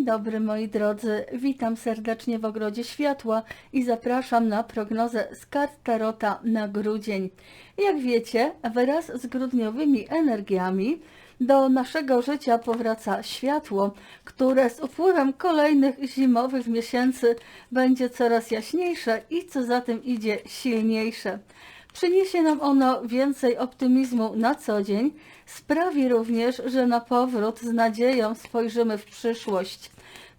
Dzień dobry moi drodzy, witam serdecznie w Ogrodzie Światła i zapraszam na prognozę z kart Tarota na grudzień. Jak wiecie, wraz z grudniowymi energiami do naszego życia powraca światło, które z upływem kolejnych zimowych miesięcy będzie coraz jaśniejsze i co za tym idzie silniejsze. Przyniesie nam ono więcej optymizmu na co dzień, sprawi również, że na powrót z nadzieją spojrzymy w przyszłość.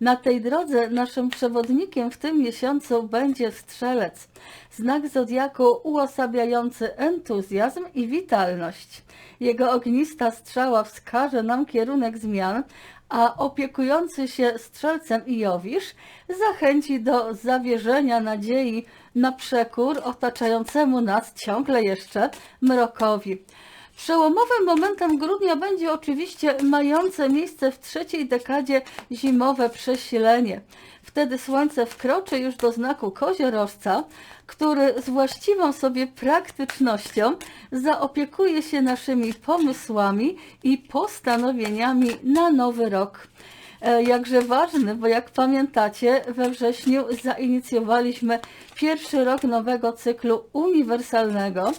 Na tej drodze naszym przewodnikiem w tym miesiącu będzie strzelec, znak zodiaku uosabiający entuzjazm i witalność. Jego ognista strzała wskaże nam kierunek zmian, a opiekujący się strzelcem Jowisz zachęci do zawierzenia nadziei na przekór otaczającemu nas ciągle jeszcze mrokowi. Przełomowym momentem grudnia będzie oczywiście mające miejsce w trzeciej dekadzie zimowe przesilenie. Wtedy Słońce wkroczy już do znaku koziorożca, który z właściwą sobie praktycznością zaopiekuje się naszymi pomysłami i postanowieniami na nowy rok. E, jakże ważny, bo jak pamiętacie, we wrześniu zainicjowaliśmy pierwszy rok nowego cyklu uniwersalnego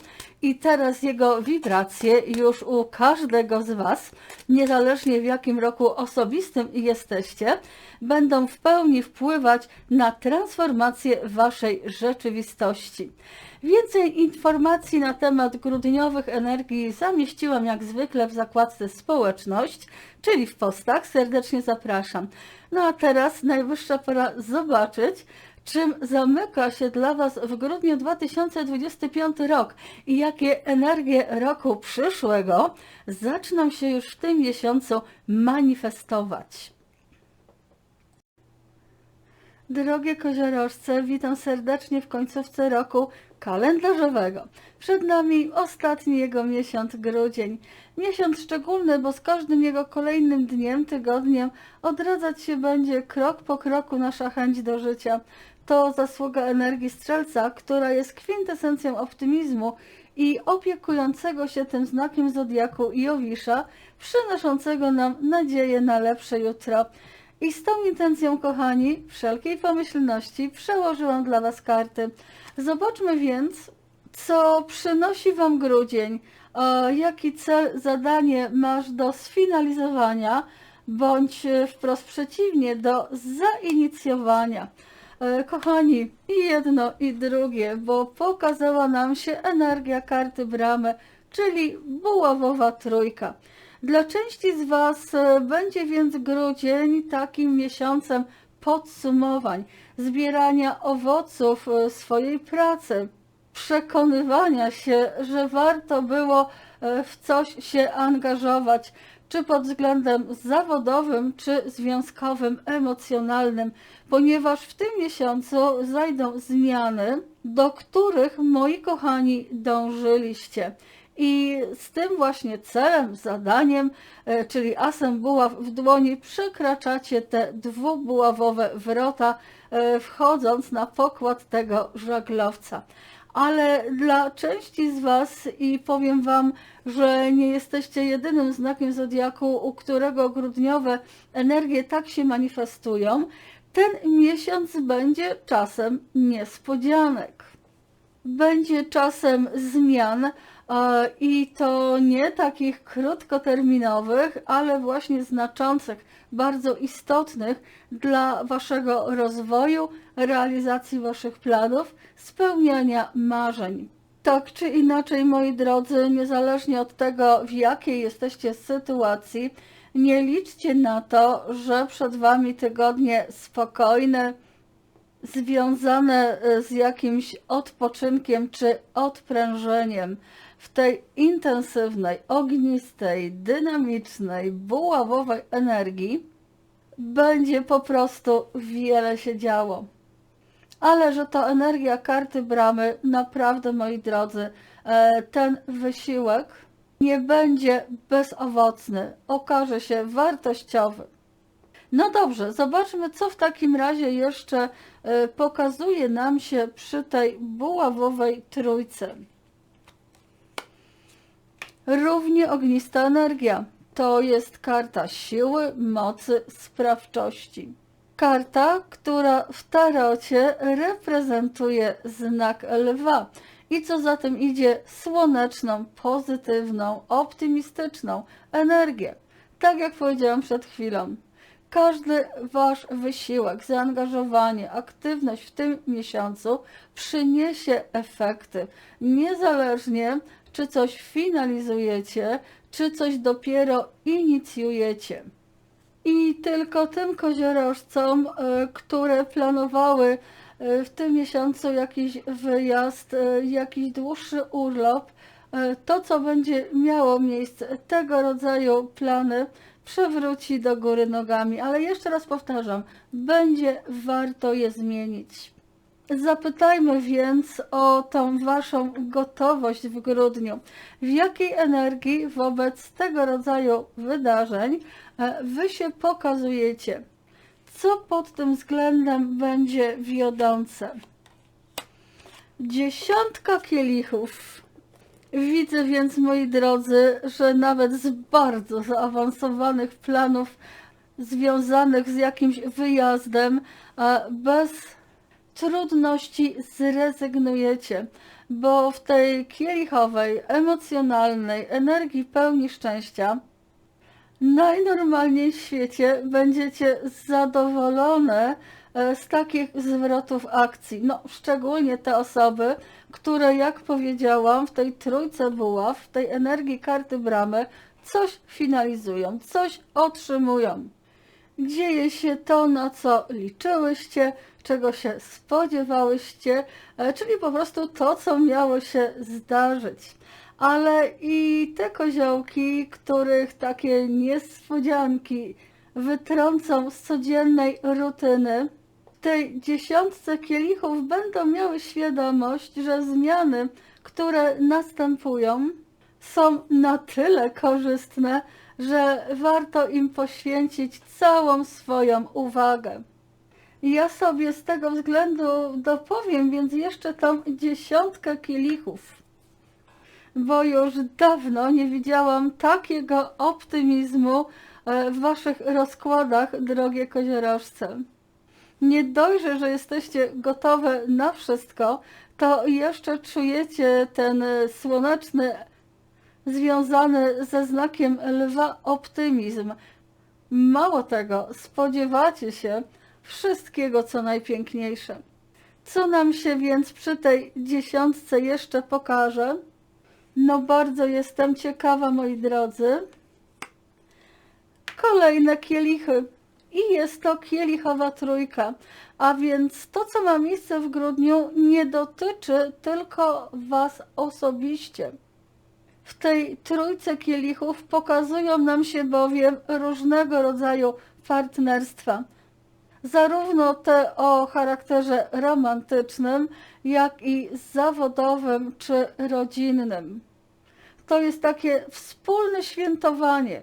i teraz jego wibracje już u każdego z Was, niezależnie w jakim roku osobistym jesteście, będą w pełni wpływać na transformację Waszej rzeczywistości. Więcej informacji na temat grudniowych energii zamieściłam jak zwykle w zakładce społeczność, czyli w postach. Serdecznie zapraszam. No a teraz najwyższa pora zobaczyć, czym zamyka się dla Was w grudniu 2025 rok i jakie energie roku przyszłego zaczną się już w tym miesiącu manifestować. Drogie koziorożce, witam serdecznie w końcówce roku kalendarzowego. Przed nami ostatni jego miesiąc, grudzień. Miesiąc szczególny, bo z każdym jego kolejnym dniem, tygodniem odradzać się będzie krok po kroku nasza chęć do życia. To zasługa energii strzelca, która jest kwintesencją optymizmu i opiekującego się tym znakiem zodiaku Jowisza, przynoszącego nam nadzieję na lepsze jutro. I z tą intencją, kochani, wszelkiej pomyślności przełożyłam dla Was karty. Zobaczmy więc, co przynosi Wam grudzień, jaki cel, zadanie masz do sfinalizowania, bądź wprost przeciwnie, do zainicjowania. E, kochani, i jedno i drugie, bo pokazała nam się energia karty bramy, czyli buławowa trójka. Dla części z Was e, będzie więc grudzień takim miesiącem podsumowań, zbierania owoców e, swojej pracy, przekonywania się, że warto było w coś się angażować, czy pod względem zawodowym, czy związkowym, emocjonalnym, ponieważ w tym miesiącu zajdą zmiany, do których moi kochani dążyliście. I z tym właśnie celem, zadaniem, e, czyli asem buław w dłoni, przekraczacie te dwubuławowe wrota, e, wchodząc na pokład tego żaglowca ale dla części z Was i powiem Wam, że nie jesteście jedynym znakiem zodiaku, u którego grudniowe energie tak się manifestują, ten miesiąc będzie czasem niespodzianek. Będzie czasem zmian i to nie takich krótkoterminowych, ale właśnie znaczących, bardzo istotnych dla Waszego rozwoju, realizacji Waszych planów, spełniania marzeń. Tak czy inaczej, moi drodzy, niezależnie od tego, w jakiej jesteście sytuacji, nie liczcie na to, że przed Wami tygodnie spokojne, związane z jakimś odpoczynkiem czy odprężeniem w tej intensywnej, ognistej, dynamicznej, buławowej energii będzie po prostu wiele się działo. Ale że to energia karty bramy, naprawdę moi drodzy, e, ten wysiłek nie będzie bezowocny, okaże się wartościowy. No dobrze, zobaczmy, co w takim razie jeszcze e, pokazuje nam się przy tej buławowej trójce równie ognista energia. to jest karta siły, mocy, sprawczości. Karta, która w tarocie reprezentuje znak lwa i co za tym idzie słoneczną, pozytywną, optymistyczną energię. Tak jak powiedziałam przed chwilą. Każdy wasz wysiłek, zaangażowanie, aktywność w tym miesiącu przyniesie efekty, niezależnie czy coś finalizujecie, czy coś dopiero inicjujecie. I tylko tym koziorożcom, e, które planowały e, w tym miesiącu jakiś wyjazd, e, jakiś dłuższy urlop, to co będzie miało miejsce, tego rodzaju plany przewróci do góry nogami. Ale jeszcze raz powtarzam, będzie warto je zmienić. Zapytajmy więc o tą Waszą gotowość w grudniu. W jakiej energii wobec tego rodzaju wydarzeń Wy się pokazujecie? Co pod tym względem będzie wiodące? Dziesiątka kielichów. Widzę więc, moi drodzy, że nawet z bardzo zaawansowanych planów związanych z jakimś wyjazdem, bez trudności zrezygnujecie, bo w tej kielichowej, emocjonalnej energii pełni szczęścia najnormalniej w świecie będziecie zadowolone e, z takich zwrotów akcji. No, szczególnie te osoby, które, jak powiedziałam, w tej trójce buław, w tej energii karty bramy, coś finalizują, coś otrzymują. Dzieje się to, na co liczyłyście, czego się spodziewałyście, e, czyli po prostu to, co miało się zdarzyć. Ale i te koziołki, których takie niespodzianki wytrącą z codziennej rutyny, tej dziesiątce kielichów będą miały świadomość, że zmiany, które następują, są na tyle korzystne, że warto im poświęcić całą swoją uwagę. Ja sobie z tego względu dopowiem, więc jeszcze tą dziesiątkę kielichów, bo już dawno nie widziałam takiego optymizmu e, w waszych rozkładach, drogie koziorożce. Nie dojrzę, że jesteście gotowe na wszystko, to jeszcze czujecie ten słoneczny, związany ze znakiem lwa optymizm. Mało tego, spodziewacie się wszystkiego, co najpiękniejsze. Co nam się więc przy tej dziesiątce jeszcze pokaże? No bardzo jestem ciekawa, moi drodzy. Kolejne kielichy. I jest to kielichowa trójka. A więc to, co ma miejsce w grudniu, nie dotyczy tylko Was osobiście. W tej trójce kielichów pokazują nam się bowiem różnego rodzaju partnerstwa. Zarówno te o charakterze romantycznym, jak i zawodowym czy rodzinnym. To jest takie wspólne świętowanie.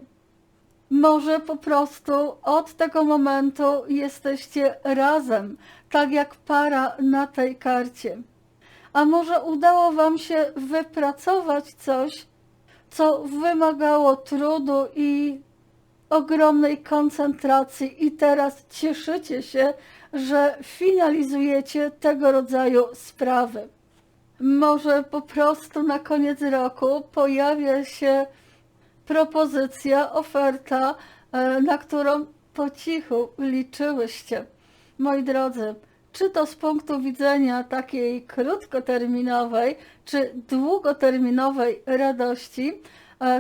Może po prostu od tego momentu jesteście razem, tak jak para na tej karcie. A może udało Wam się wypracować coś, co wymagało trudu i ogromnej koncentracji, i teraz cieszycie się, że finalizujecie tego rodzaju sprawy. Może po prostu na koniec roku pojawia się propozycja, oferta, e, na którą po cichu liczyłyście. Moi drodzy, czy to z punktu widzenia takiej krótkoterminowej, czy długoterminowej radości,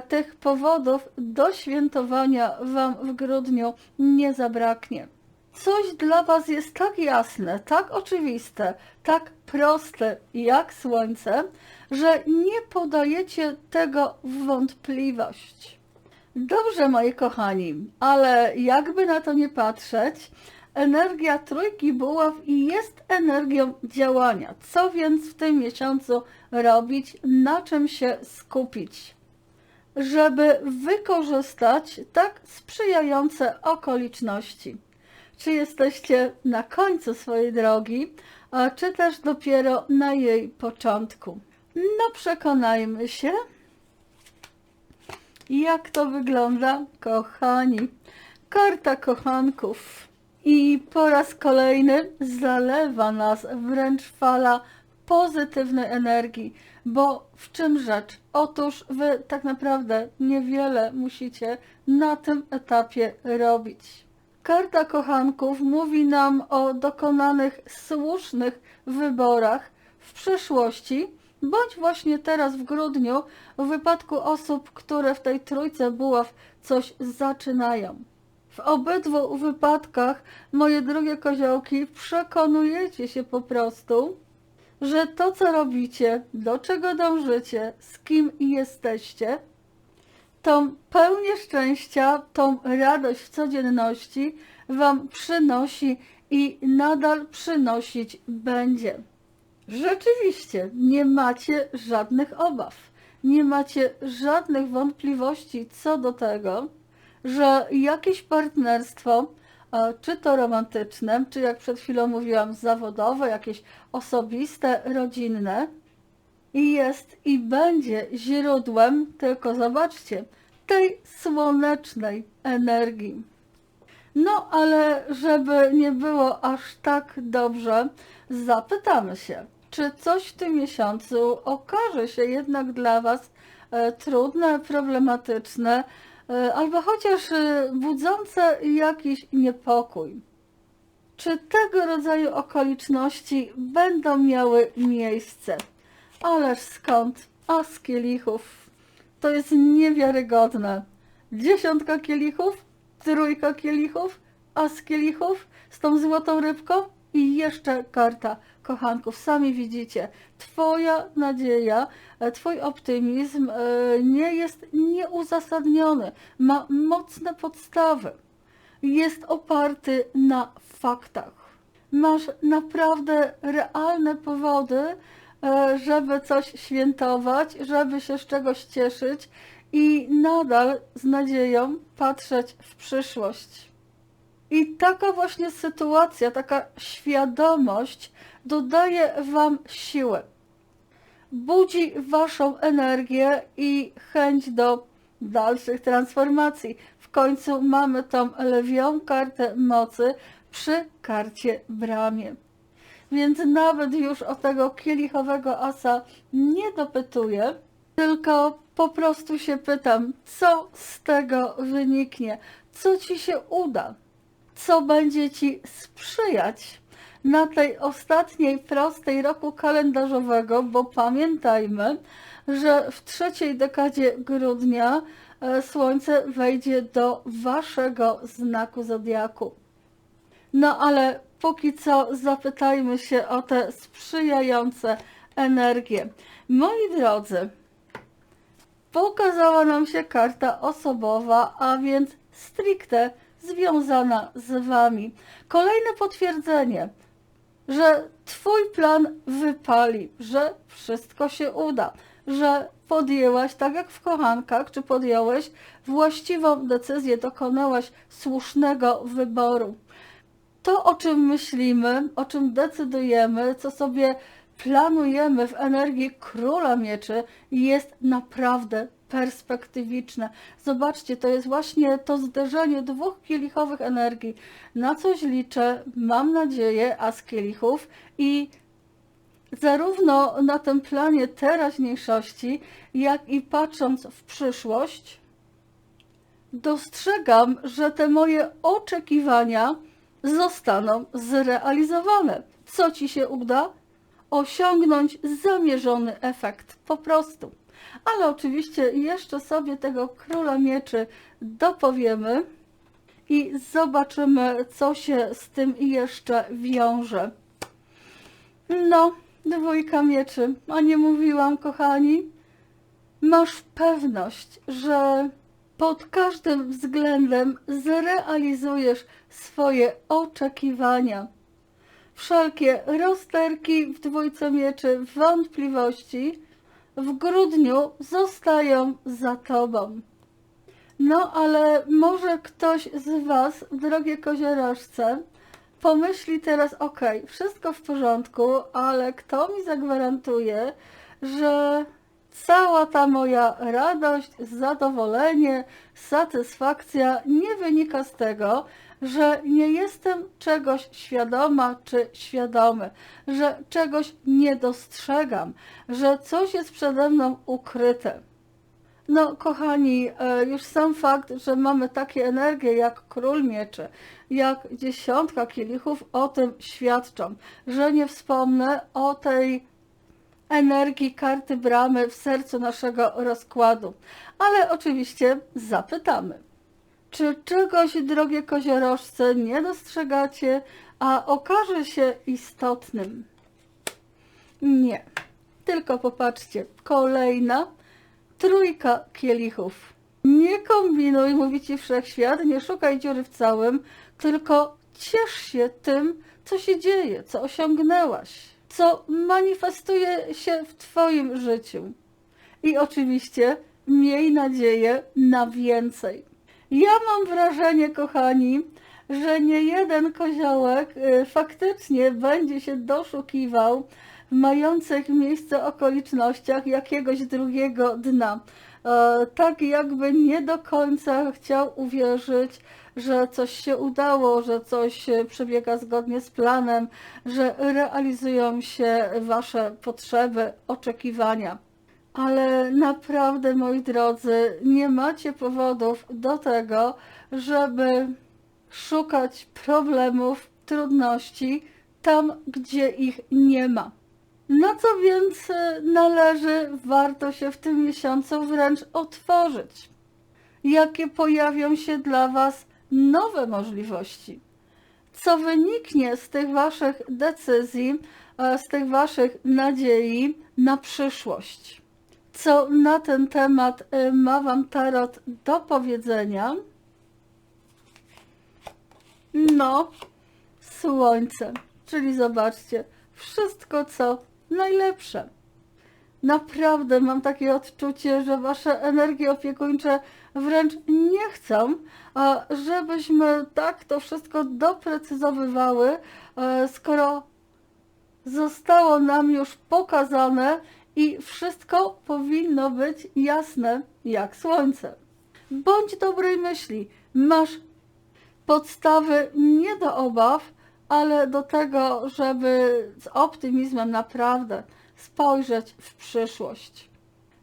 tych powodów do świętowania Wam w grudniu nie zabraknie. Coś dla Was jest tak jasne, tak oczywiste, tak proste jak słońce, że nie podajecie tego w wątpliwość. Dobrze, moi kochani, ale jakby na to nie patrzeć, energia trójki buław jest energią działania. Co więc w tym miesiącu robić, na czym się skupić? Żeby wykorzystać tak sprzyjające okoliczności. Czy jesteście na końcu swojej drogi, czy też dopiero na jej początku? No przekonajmy się. Jak to wygląda, kochani? Karta kochanków. I po raz kolejny zalewa nas wręcz fala pozytywnej energii. Bo w czym rzecz? Otóż wy tak naprawdę niewiele musicie na tym etapie robić. Karta kochanków mówi nam o dokonanych słusznych wyborach w przyszłości, bądź właśnie teraz w grudniu, w wypadku osób, które w tej trójce buław coś zaczynają. W obydwu wypadkach, moje drogie koziołki, przekonujecie się po prostu, że to, co robicie, do czego dążycie, z kim jesteście, tą pełnię szczęścia, tą radość w codzienności Wam przynosi i nadal przynosić będzie. Rzeczywiście, nie macie żadnych obaw, nie macie żadnych wątpliwości co do tego, że jakieś partnerstwo, czy to romantyczne, czy jak przed chwilą mówiłam, zawodowe, jakieś osobiste, rodzinne, jest i będzie źródłem, tylko zobaczcie, tej słonecznej energii. No, ale żeby nie było aż tak dobrze, zapytamy się, czy coś w tym miesiącu okaże się jednak dla Was e, trudne, problematyczne, albo chociaż e, budzące jakiś niepokój. Czy tego rodzaju okoliczności będą miały miejsce? Ależ skąd? A z kielichów. To jest niewiarygodne. Dziesiątka kielichów, trójka kielichów, a z kielichów z tą złotą rybką i jeszcze karta kochanków. Sami widzicie, Twoja nadzieja, e, Twój optymizm e, nie jest nieuzasadniony, ma mocne podstawy. Jest oparty na faktach. Masz naprawdę realne powody, e, żeby coś świętować, żeby się z czegoś cieszyć i nadal z nadzieją patrzeć w przyszłość. I taka właśnie sytuacja, taka świadomość dodaje Wam siłę. Budzi Waszą energię i chęć do dalszych transformacji. W końcu mamy tą lewią kartę mocy przy karcie bramie. Więc nawet już o tego kielichowego asa nie dopytuję, tylko po prostu się pytam, co z tego wyniknie, co Ci się uda, co będzie Ci sprzyjać na tej ostatniej prostej roku kalendarzowego, bo pamiętajmy, że w trzeciej dekadzie grudnia e, Słońce wejdzie do Waszego znaku zodiaku. No ale póki co zapytajmy się o te sprzyjające energie. Moi drodzy, pokazała nam się karta osobowa, a więc stricte związana z Wami. Kolejne potwierdzenie, że Twój plan wypali, że wszystko się uda, że podjęłaś, tak jak w kochankach, czy podjąłeś właściwą decyzję, dokonałaś słusznego wyboru. To, o czym myślimy, o czym decydujemy, co sobie planujemy w energii króla mieczy, jest naprawdę perspektywiczne. Zobaczcie, to jest właśnie to zderzenie dwóch kielichowych energii. Na coś liczę, mam nadzieję, a z kielichów i zarówno na tym planie teraźniejszości, jak i patrząc w przyszłość, dostrzegam, że te moje oczekiwania zostaną zrealizowane. Co ci się uda? Osiągnąć zamierzony efekt po prostu. Ale oczywiście jeszcze sobie tego króla mieczy dopowiemy i zobaczymy, co się z tym jeszcze wiąże. No, dwójka mieczy. A nie mówiłam, kochani? Masz pewność, że pod każdym względem zrealizujesz swoje oczekiwania. Wszelkie rozterki w dwójce mieczy, wątpliwości w grudniu zostają za tobą. No ale może ktoś z Was, drogie koziorożce, pomyśli teraz, ok, wszystko w porządku, ale kto mi zagwarantuje, że cała ta moja radość, zadowolenie, satysfakcja nie wynika z tego, że nie jestem czegoś świadoma czy świadomy, że czegoś nie dostrzegam, że coś jest przede mną ukryte. No, kochani, e, już sam fakt, że mamy takie energie jak król mieczy, jak dziesiątka kielichów, o tym świadczą. Że nie wspomnę o tej energii karty bramy w sercu naszego rozkładu. Ale oczywiście zapytamy. Czy czegoś, drogie koziorożce, nie dostrzegacie, a okaże się istotnym? Nie. Tylko popatrzcie, kolejna trójka kielichów. Nie kombinuj, mówi ci wszechświat, nie szukaj dziury w całym, tylko ciesz się tym, co się dzieje, co osiągnęłaś, co manifestuje się w Twoim życiu. I oczywiście miej nadzieję na więcej. Ja mam wrażenie, kochani, że nie jeden koziołek y, faktycznie będzie się doszukiwał w mających miejsce okolicznościach jakiegoś drugiego dna. E, Tak jakby nie do końca chciał uwierzyć, że coś się udało, że coś przebiega zgodnie z planem, że realizują się Wasze potrzeby, oczekiwania. Ale naprawdę, moi drodzy, nie macie powodów do tego, żeby szukać problemów, trudności tam, gdzie ich nie ma. Na co więc e, należy, warto się w tym miesiącu wręcz otworzyć? Jakie pojawią się dla Was nowe możliwości? Co wyniknie z tych Waszych decyzji, e, z tych Waszych nadziei na przyszłość? Co na ten temat e, ma Wam Tarot do powiedzenia? No, słońce, czyli zobaczcie, wszystko co najlepsze. Naprawdę mam takie odczucie, że wasze energie opiekuńcze wręcz nie chcą, żebyśmy tak to wszystko doprecyzowywały, e, skoro zostało nam już pokazane i wszystko powinno być jasne jak słońce. Bądź dobrej myśli, masz podstawy nie do obaw, ale do tego, żeby z optymizmem naprawdę spojrzeć w przyszłość.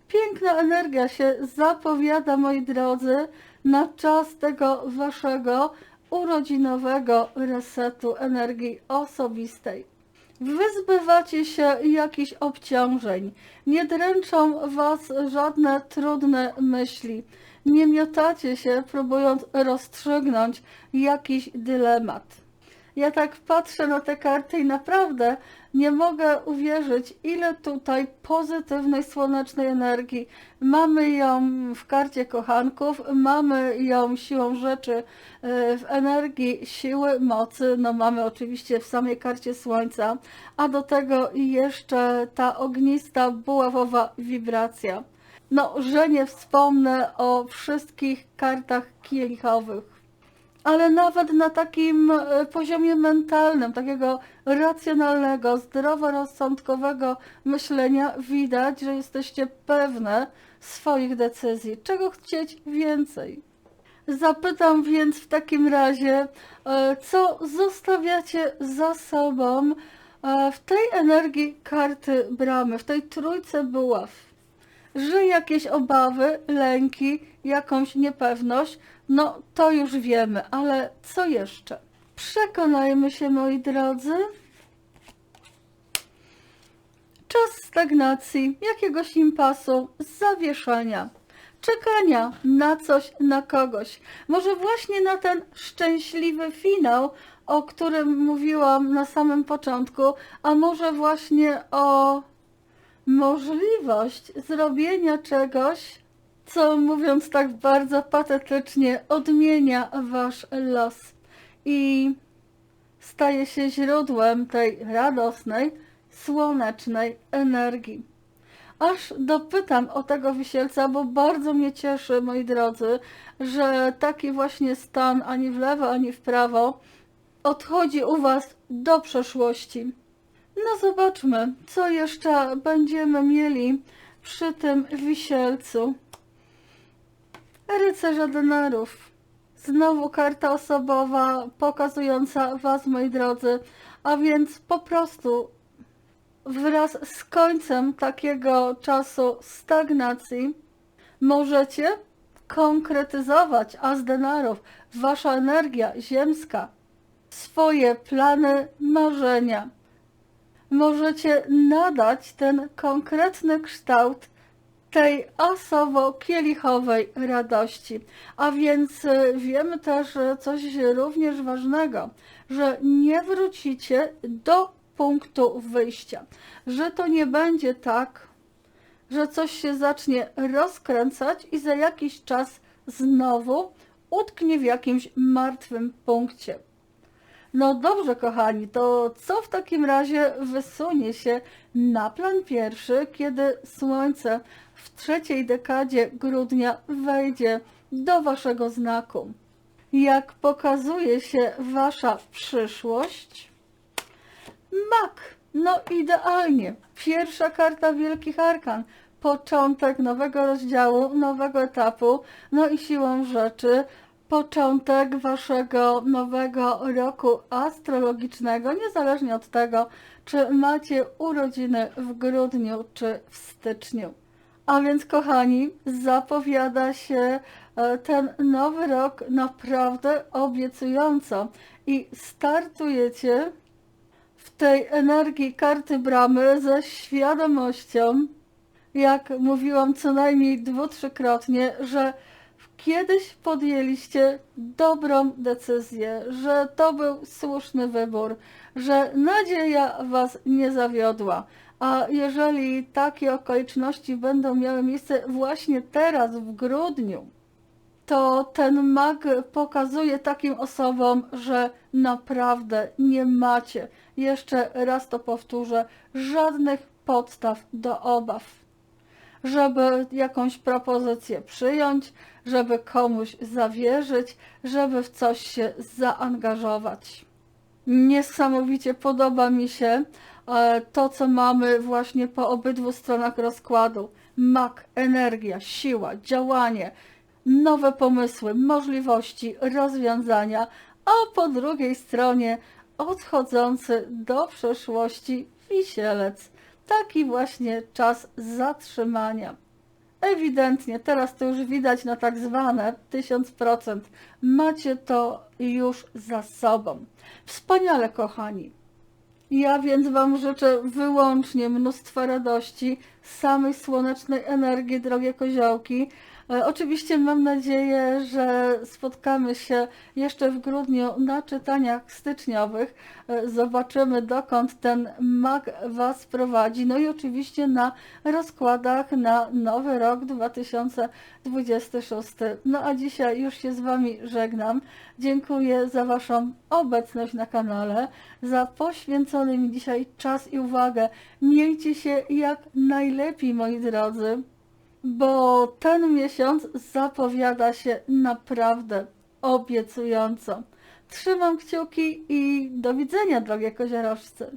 Piękna energia się zapowiada, moi drodzy, na czas tego waszego urodzinowego resetu energii osobistej. Wyzbywacie się jakichś obciążeń, nie dręczą was żadne trudne myśli, nie miotacie się, próbując rozstrzygnąć jakiś dylemat. Ja tak patrzę na te karty i naprawdę nie mogę uwierzyć, ile tutaj pozytywnej, słonecznej energii. Mamy ją w karcie kochanków, mamy ją siłą rzeczy e, w energii siły, mocy, no mamy oczywiście w samej karcie słońca, a do tego jeszcze ta ognista, buławowa wibracja. No, że nie wspomnę o wszystkich kartach kielichowych ale nawet na takim e, poziomie mentalnym, takiego racjonalnego, zdroworozsądkowego myślenia widać, że jesteście pewne swoich decyzji. Czego chcieć więcej? Zapytam więc w takim razie, e, co zostawiacie za sobą e, w tej energii karty bramy, w tej trójce buław? Że jakieś obawy, lęki, jakąś niepewność, no to już wiemy, ale co jeszcze? Przekonajmy się, moi drodzy. Czas stagnacji, jakiegoś impasu, zawieszania, czekania na coś, na kogoś. Może właśnie na ten szczęśliwy finał, o którym mówiłam na samym początku, a może właśnie o możliwość zrobienia czegoś, co mówiąc tak bardzo patetycznie, odmienia wasz los i staje się źródłem tej radosnej, słonecznej energii. Aż dopytam o tego wisielca, bo bardzo mnie cieszy, moi drodzy, że taki właśnie stan ani w lewo, ani w prawo odchodzi u was do przeszłości. No zobaczmy, co jeszcze będziemy mieli przy tym wisielcu. Rycerza denarów. Znowu karta osobowa pokazująca Was, moi drodzy, a więc po prostu wraz z końcem takiego czasu stagnacji możecie konkretyzować as denarów, Wasza energia ziemska, swoje plany, marzenia. Możecie nadać ten konkretny kształt tej asowo-kielichowej radości. A więc y, wiemy też coś również ważnego, że nie wrócicie do punktu wyjścia, że to nie będzie tak, że coś się zacznie rozkręcać i za jakiś czas znowu utknie w jakimś martwym punkcie. No dobrze, kochani, to co w takim razie wysunie się na plan pierwszy, kiedy Słońce w trzeciej dekadzie grudnia wejdzie do Waszego znaku? Jak pokazuje się Wasza przyszłość? Mak, no idealnie. Pierwsza karta Wielkich Arkan. Początek nowego rozdziału, nowego etapu, no i siłą rzeczy początek waszego nowego roku astrologicznego, niezależnie od tego, czy macie urodziny w grudniu czy w styczniu. A więc, kochani, zapowiada się e, ten nowy rok naprawdę obiecująco i startujecie w tej energii karty bramy ze świadomością, jak mówiłam co najmniej dwu, trzykrotnie, że kiedyś podjęliście dobrą decyzję, że to był słuszny wybór, że nadzieja Was nie zawiodła. A jeżeli takie okoliczności będą miały miejsce właśnie teraz, w grudniu, to ten mag pokazuje takim osobom, że naprawdę nie macie, jeszcze raz to powtórzę, żadnych podstaw do obaw żeby jakąś propozycję przyjąć, żeby komuś zawierzyć, żeby w coś się zaangażować. Niesamowicie podoba mi się e, to, co mamy właśnie po obydwu stronach rozkładu. Mak, energia, siła, działanie, nowe pomysły, możliwości, rozwiązania, a po drugiej stronie odchodzący do przeszłości wisielec taki właśnie czas zatrzymania. Ewidentnie, teraz to już widać na tak zwane 1000%. Macie to już za sobą. Wspaniale, kochani. Ja więc Wam życzę wyłącznie mnóstwa radości, samej słonecznej energii, drogie koziołki. E, oczywiście mam nadzieję, że spotkamy się jeszcze w grudniu na czytaniach styczniowych. E, zobaczymy, dokąd ten mag Was prowadzi. No i oczywiście na rozkładach na nowy rok 2026. No a dzisiaj już się z Wami żegnam. Dziękuję za Waszą obecność na kanale, za poświęcony mi dzisiaj czas i uwagę. Miejcie się jak najlepiej, moi drodzy bo ten miesiąc zapowiada się naprawdę obiecująco. Trzymam kciuki i do widzenia, drogie koziorożce.